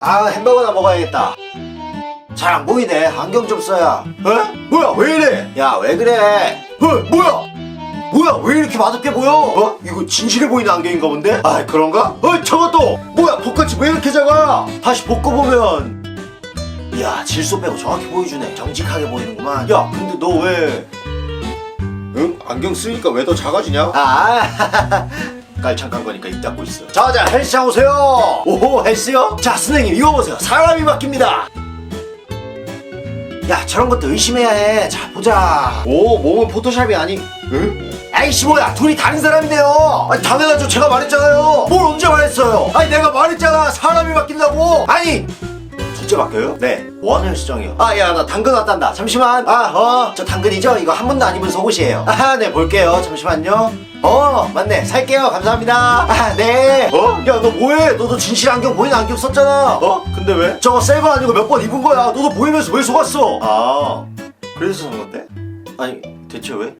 아 햄버거나 먹어야겠다 잘 안 보이네 안경 좀 써야 에? 뭐야 왜 이래 야 왜 그래 어 뭐야 뭐야 왜 이렇게 맛없게 보여 어? 이거 진실해 보이는 안경인가 본데? 아 그런가? 어 저것도 뭐야 복같이 왜 이렇게 작아 다시 벗고보면 이야 질소 빼고 정확히 보여주네 정직하게 보이는구만 야 근데 너 왜 응? 안경 쓰니까 왜 더 작아지냐? 아 깔창깐 거니까 입 닫고 있어. 자자 헬스장 오세요. 오호 헬스요? 자 선생님 이거 보세요. 사람이 바뀝니다. 야 저런 것도 의심해야 해자 보자. 오 몸은 포토샵이 아니 응? 아이씨 뭐야 둘이 다른 사람인데요. 아니 당연하죠 제가 말했잖아요. 뭘 언제 말했어요? 아니 내가 말했잖아. 사람이 바뀐다고. 아니 진짜 바뀌어요? 네. 원 헬스장이요. 아, 야, 나 당근 왔단다. 잠시만. 아, 어, 저 당근이죠? 이거 한 번도 안 입은 속옷이에요. 아, 네, 볼게요. 잠시만요. 어, 맞네. 살게요. 감사합니다. 아, 네. 어? 야, 너 뭐해? 너도 진실 안경 보이는 안경 썼잖아. 어? 근데 왜? 저거 새 거 아니고 몇 번 입은 거야. 너도 보이면서 왜 속았어? 아, 그래서 산 건데? 아니, 대체 왜?